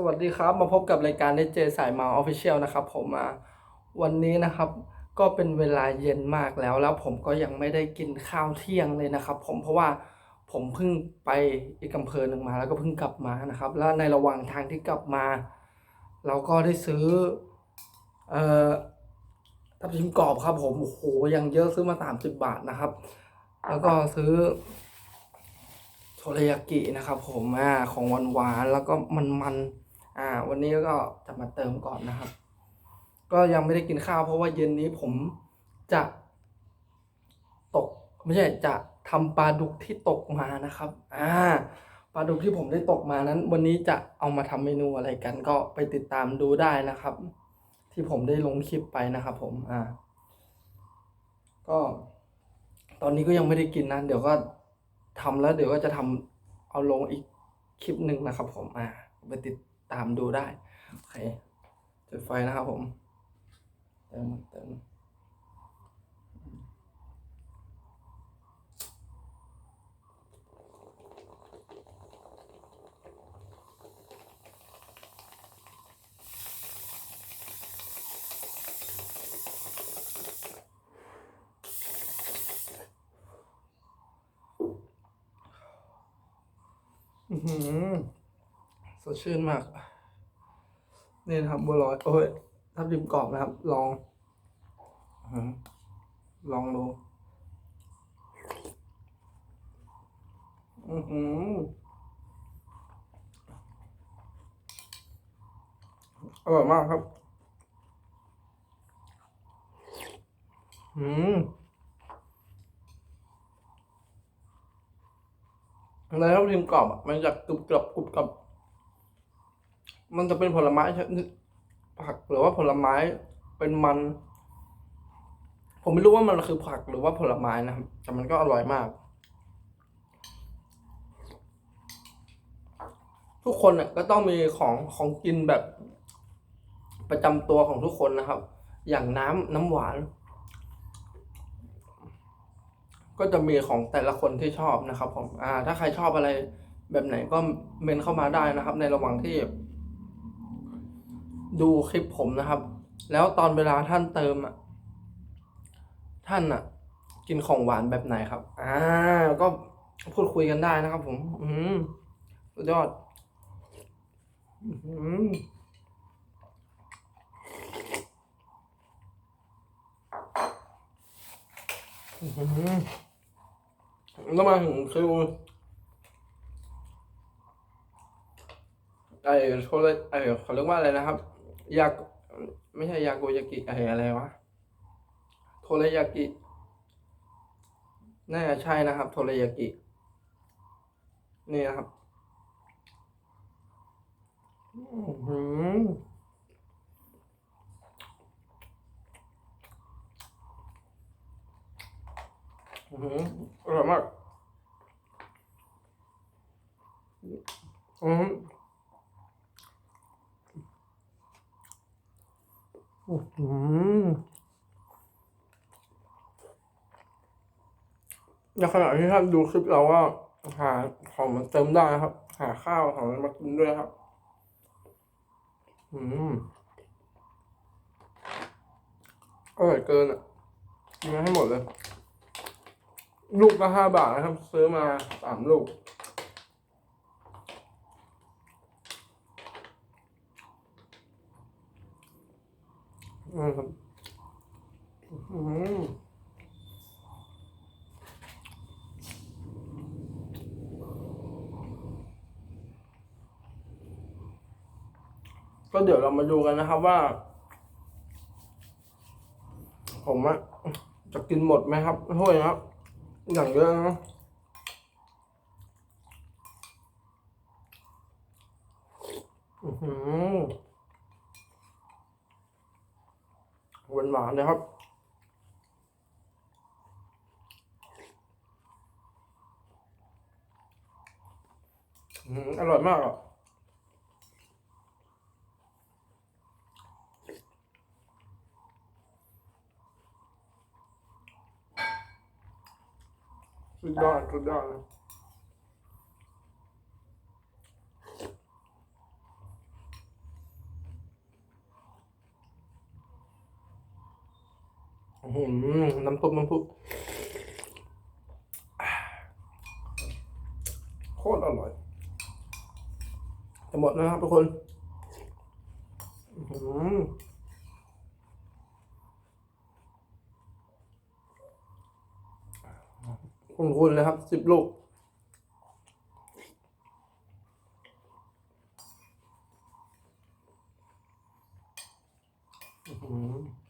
สวัสดีครับ มาพบกับรายการได้เจสายมาออฟฟิเชียลนะครับ ผมมาวันนี้นะครับ ก็เป็นเวลาเย็นมากแล้ว แล้วผมก็ยังไม่ได้กินข้าวเที่ยงเลยนะครับ ผมเพราะว่าผมเพิ่งไปอีกอำเภอหนึ่งมา แล้วก็เพิ่งกลับมานะครับ แล้วในระหว่างทางที่กลับมา เราก็ได้ซื้อเอ่อทับทิมกรอบครับ ผมโอ้โหยังเยอะซื้อมาสามสิบบาทนะครับ แล้วก็ซื้อโทเรยากินะครับ ผมอ่าของหวานหวานๆแล้วก็มันมันๆ อ่า วันนี้ก็จะมาเติมก่อนนะครับ ก็ยังไม่ได้กินข้าวเพราะว่าเย็นนี้ผมจะตกไม่ใช่จะทำปลาดุกที่ตกมานะครับ อ่า ปลาดุกที่ผมได้ตกมานั้น วันนี้จะเอามาทำเมนูอะไรกัน ก็ไปติดตามดูได้นะครับ ที่ผมได้ลงคลิปไปนะครับ ผม อ่า ก็ ตอนนี้ก็ยังไม่ได้กินนะ เดี๋ยวก็ทำแล้ว เดี๋ยวก็จะทำเอาลงอีกคลิปหนึ่งนะครับ ผม อ่า ไปติด ตามดูได้ โอเค จุดไฟนะครับผม เติมเติมอือหือ ดชื่นมาก นี่นะครับบัวลอย โอ้ยทับทิมกรอบนะครับ ลองลองดูอือหืออร่อยมากครับ อืมในทับทิมกรอบอะมันจะกรุบกรอบกรุบกรอบ มันจะเป็นผลไม้ผักหรือว่าผลไม้เป็นมัน ผมไม่รู้ว่ามันคือผักหรือว่าผลไม้นะครับ แต่มันก็อร่อยมาก ทุกคนเนี่ยก็ต้องมีของของกินแบบประจำตัวของทุกคนนะครับ อย่างน้ำน้ำหวาน ก็จะมีของแต่ละคนที่ชอบนะครับผมอ่า ถ้าใครชอบอะไรแบบไหนก็เมนเข้ามาได้นะครับ ในระหว่างที่ ดูคลิปผมนะครับ แล้วตอนเวลาท่านเติมอะ ท่านอะ กินของหวานแบบไหนครับ อ่า ก็พูดคุยกันได้นะครับ ผม อืมสุดยอด อืมแล้วมาถึงคือไอ้โทรไอ้เขาเรียกว่าอะไรนะครับ ยากไม่ใช่ยาโกยากิไออะไรวะโทรยากิน่าจะใช่นะครับโทรยากินี่นะครับ อืมหืออื้อหืออร่อยมาก อือหืออื้อหือ ในขณะที่ท่านดูคลิปเราว่าหาของมันเติมได้ครับ หาข้าวของมันมากินด้วยครับ อืมอร่อยเกินอะกินมาให้หมดเลย ลูกละห้าบาทนะครับ ซื้อมาสามลูก อืมครับก็เดี๋ยวเรามาดูกันนะครับว่า ผมอะจะกินหมดไหมครับโทษนะครับ อย่างเยอะนะอือหือ หวานนๆเลยครับ อร่อยมากอะสุดยอดสุดยอดเลย อื้อหือ น้ำซุปน้ำซุปโคตรอร่อยจะหมดนะครับทุกคนคุณๆเลยครับสิบลูกอื้อ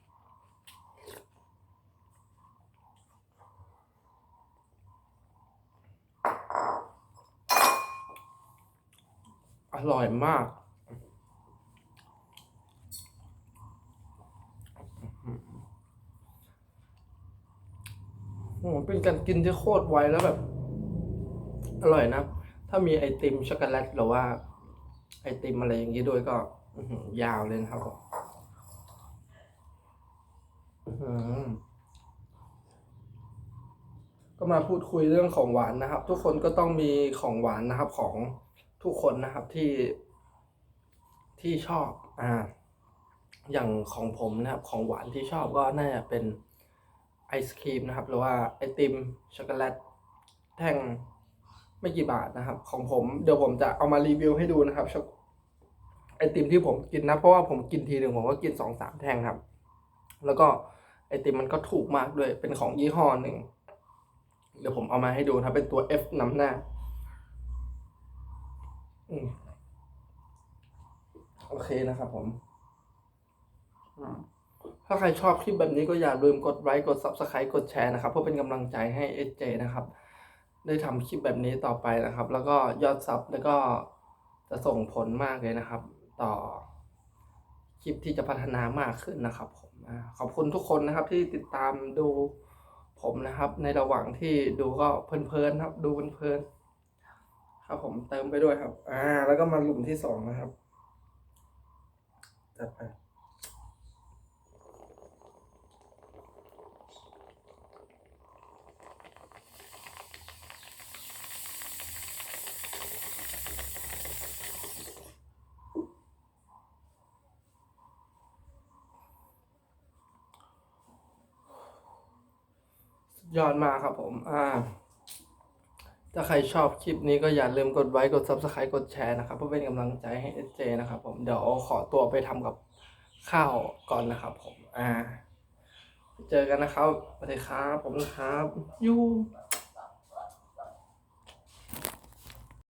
อร่อยมาก โอ้โหเป็นการกินที่โคตรไวแล้วแบบ อร่อยนะ ถ้ามีไอติมช็อกโกแลตหรือว่า ไอติมอะไรอย่างนี้ด้วยก็ยาวเลยนะครับก็มาพูดคุยเรื่องของหวานนะครับ ทุกคนก็ต้องมีของหวานนะครับของ ทุกคนนะครับที่ที่ชอบอ่าอย่างของผมนะครับของหวานที่ชอบก็น่าจะเป็นไอศครีมนะครับ หรือว่าไอติมช็อกโกแลตแท่งไม่กี่บาทนะครับ ของผมเดี๋ยวผมจะเอามารีวิวให้ดูนะครับไอติมที่ผมกินนะ เพราะว่าผมกินทีหนึ่งผมก็กินสองสามแท่งครับ แล้วก็ไอติมมันก็ถูกมากด้วยเป็นของยี่ห้อหนึ่งเดี๋ยวผมเอามาให้ดูนะเป็นตัว F นำหน้า โอเคนะครับผม ถ้าใครชอบคลิปแบบนี้ก็อย่าลืมกดไลค์กด Subscribe กดแชร์นะครับ เพื่อเป็นกำลังใจให้เอเจนะครับ ได้ทำคลิปแบบนี้ต่อไปนะครับ แล้วก็ยอดซับแล้วก็จะส่งผลมากเลยนะครับ ต่อคลิปที่จะพัฒนามากขึ้นนะครับผมขอบคุณทุกคนนะครับที่ติดตามดูผมนะครับ ในระหว่างที่ดูก็เพลินๆครับ ดูเพลินๆ ครับผมเติมไปด้วยครับ อ่า แล้วก็มาหลุมที่สองนะครับจัดไปยอดมาครับผม อ่า ถ้าใครชอบคลิปนี้ก็อย่าลืมกดไลค์กด Subscribe กดแชร์นะครับ เพื่อเป็นกำลังใจให้เอเจนะครับผมเดี๋ยวขอตัวไปทำกับข้าวก่อนนะครับผมอ่า เจอกันนะครับสวัสดีครับผมนะครับยู